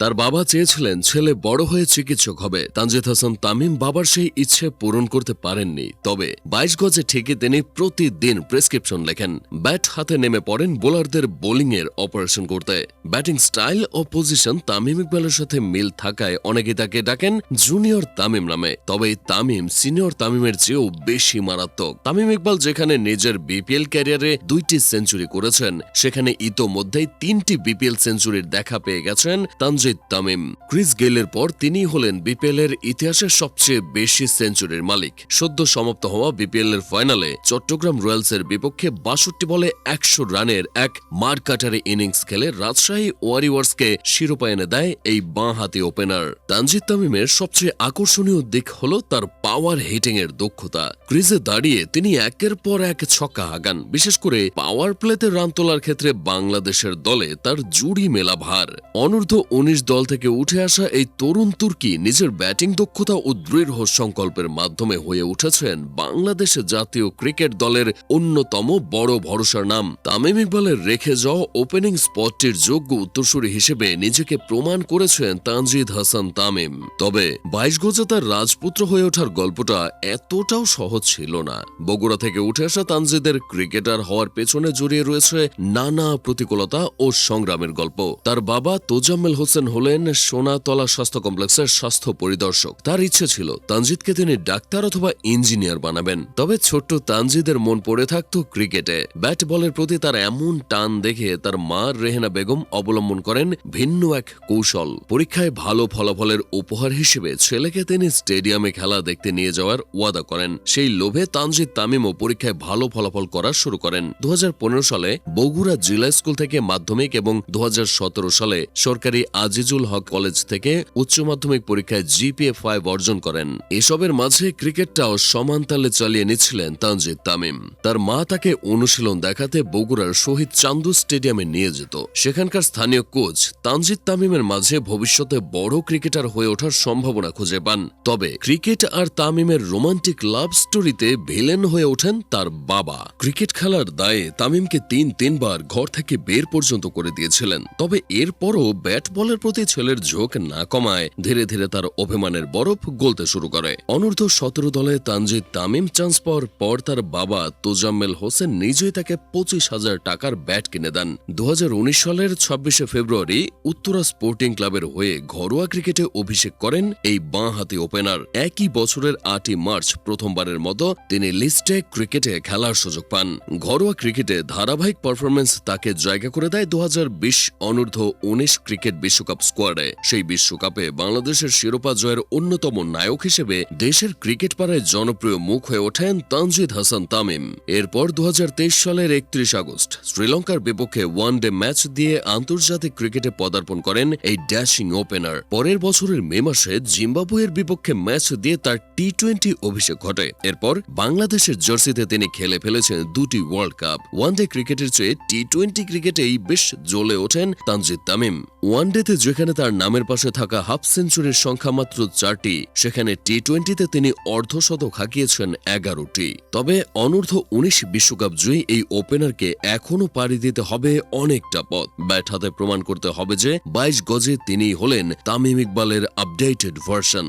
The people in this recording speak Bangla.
তার বাবা চেয়েছিলেন ছেলে বড় হয়ে চিকিৎসক হবে। তানজিদ হাসান তামিম বাবার সেই ইচ্ছে পূরণ করতে পারেননি। তবে বাইশ গজে ঠিকই তিনি প্রতিদিন প্রেসক্রিপশন লেখেন। ব্যাট হাতে নেমে পড়েন বোলারদের বোলিং এর অপারেশন করতে। ব্যাটিং স্টাইল ও পজিশন তামিম ইকবালের সাথে মিল থাকায় অনেকে তাকে ডাকেন জুনিয়র তামিম নামে। তবে তামিম সিনিয়র তামিমের চেয়েও বেশি মারাত্মক। তামিম ইকবাল যেখানে নিজের বিপিএল ক্যারিয়ারে দুইটি সেঞ্চুরি করেছেন, সেখানে ইতোমধ্যেই তিনটি বিপিএল সেঞ্চুরির দেখা পেয়ে গেছেন তানজিদ তামিম। ক্রিস গেলের পর তিনি হলেন বিপিএল এর ইতিহাসের সবচেয়ে বেশি সেঞ্চুরির মালিক। সদ্য সমাপ্ত হওয়া বিপিএল এর ফাইনালে চট্টগ্রাম রয়্যালসের বিপক্ষে বাষট্টি বলে একশো রানের এক মারকাটারি ইনিংস খেলে রাজশাহী ওয়ারিওয়ার্সকে শিরোপা এনে দেয় এই বাঁ হাতি ওপেনার। তানজিদ তামিমের সবচেয়ে আকর্ষণীয় দিক হল তার পাওয়ার হিটিং এর দক্ষতা। ক্রিজে দাঁড়িয়ে তিনি একের পর এক ছক্কা হাগান। বিশেষ করে পাওয়ার প্লেতে রান তোলার ক্ষেত্রে বাংলাদেশের দলে তার জুড়ি মেলা ভার অনূর্ধ্ব উনিশ দল থেকে উঠে আসা এই তরুণ তুর্কি নিজের ব্যাটিং দক্ষতা ও দৃঢ় সংকল্পের মাধ্যমে হয়ে উঠেছেন বাংলাদেশ জাতীয় ক্রিকেট দলের অন্যতম বড় ভরসার নাম। তামিম ইকবালের রেখে যাওয়া ওপেনিং স্পটটির যোগ্য উত্তরসূরি হিসেবে নিজেকে প্রমাণ করেছেন তানজিদ হাসান তামিম। তবে বাইশ গজে তার রাজপুত্র হয়ে ওঠার গল্পটা এতটাও সহজ ছিল না। বগুড়া থেকে উঠে আসা তানজিদের ক্রিকেটার হওয়ার পেছনে জড়িয়ে রয়েছে নানা প্রতিকূলতা ও সংগ্রামের গল্প। তার বাবা তোজাম্মেল হোসেন হলেন সোনাতলা স্বাস্থ্য কমপ্লেক্সের স্বাস্থ্য পরিদর্শক। তার ইচ্ছে ছিল তানজিদকে তিনি ডাক্তার অথবা ইঞ্জিনিয়ার বানাবেন। তবে ছোট্ট তানজিদের মন পড়ে থাকতো ক্রিকেটে। ব্যাট বলের প্রতি তার এমন টান দেখে তার মা রেহেনা বেগম অবলম্বন করেন ভিন্ন এক কৌশল। পরীক্ষায় ভালো ফলাফলের উপহার হিসেবে ছেলেকে তিনি স্টেডিয়ামে খেলা দেখতে নিয়ে যাওয়ার ওয়াদা করেন। সেই লোভে তানজিদ তামিমও পরীক্ষায় ভালো ফলাফল করা শুরু করেন। দু হাজার পনেরো সালে বগুড়া জিলা স্কুল থেকে মাধ্যমিক এবং দু হাজার সতেরো সালে সরকারি আজিজুল হক কলেজ থেকে উচ্চ মাধ্যমিক পরীক্ষায় জিপিএ ফাইভ অর্জন করেন। এসবের মাঝে ক্রিকেটটাও সমান তালে চালিয়ে নিচ্ছিলেন তানজিদ তামিম। তার মা তাকে অনুশীলন দেখাতে বগুড়ার শহীদ চান্দু স্টেডিয়ামে নিয়ে যেত। সেখানকার স্থানীয় কোচ তানজিদ তামিমের মাঝে ভবিষ্যতে বড় ক্রিকেটার হয়ে ওঠার সম্ভাবনা খুঁজে পান। তবে ক্রিকেট আর তামিমের রোমান্টিক লাভ স্টোরিতে ভিলেন হয়ে ওঠেন তার বাবা। ক্রিকেট খেলার দায়ে তামিমকে তিন তিনবার ঘর থেকে বের পর্যন্ত করে দিয়েছিলেন। তবে এরপরও ব্যাট বলের প্রতি ছেলের ঝোঁক না কমায়, ধীরে ধীরে তার অভিমানের বরফ গলতে শুরু করে। অনূর্ধ্ব সতেরো দলে তানজিদ তামিম চান্স পাওয়ার পর তার বাবা তোজাম্মেল হোসেন নিজেই তাকে পঁচিশ হাজার টাকার ব্যাট কিনে দেন। দু হাজার উনিশ সালের ছাব্বিশে ফেব্রুয়ারি উত্তরা স্পোর্টিং ক্লাবের হয়ে ঘরোয়া ক্রিকেটে অভিষেক করেন এই বাঁ হাতি ওপেনার। একই বছরের আটই মার্চ প্রথমবারের মতো তিনি লিস্টে ক্রিকেটে খেলার সুযোগ পান। ঘরোয়া ক্রিকেটে ধারাবাহিক পারফরমেন্স তাকে জায়গা করে দেয় দু অনূর্ধ্ব উনিশ ক্রিকেট বিশ্বকাপ স্কোয়াডে সেই বিশ্বকাপে বাংলাদেশের শিরোপা জয়ের অন্যতম নায়ক হিসেবে দেশের ক্রিকেট পাড়ায় জনপ্রিয় মুখ হয়ে ওঠেন তানজিদ হাসান তামিম। এরপর দু সালের একত্রিশ আগস্ট শ্রীলঙ্কার বিপক্ষে ওয়ান ডে ম্যাচ দিয়ে আন্তর্জাতিক ক্রিকেটে পদার্পণ করেন এই ড্যাশিং ওপেনার। পরের বছরের মে মাসে জিম্বাবুয়ের বিপক্ষে ম্যাচ দিয়ে তার টি টোয়েন্টি অভিষেক ঘটে। এরপর বাংলাদেশের জার্সিতে তিনি খেলে ফেলেছেন দুটি ওয়ার্ল্ড কাপ। ওয়ান ডে ক্রিকেটের চেয়ে টি টোয়েন্টি ক্রিকেটেই বেশ জ্বলে ওঠেন তানজিদ তামিম। ওয়ান ডেতে যেখানে তার নামের পাশে থাকা হাফ সেঞ্চুরির সংখ্যা মাত্র চারটি, সেখানে টি টোয়েন্টিতে তিনি অর্ধশতক হাঁকিয়েছেন এগারোটি। তবে অনূর্ধ্ব উনিশ বিশ্বকাপ জয়ী এই ওপেনারকে এখনও পাড়ি দিতে হবে অনেকটা পথ। ব্যাট হাতে প্রমাণ করতে হবে যে বাইশ গজে তিনিই হলেন তামিম ইকবালের আপডেটেড ভার্সন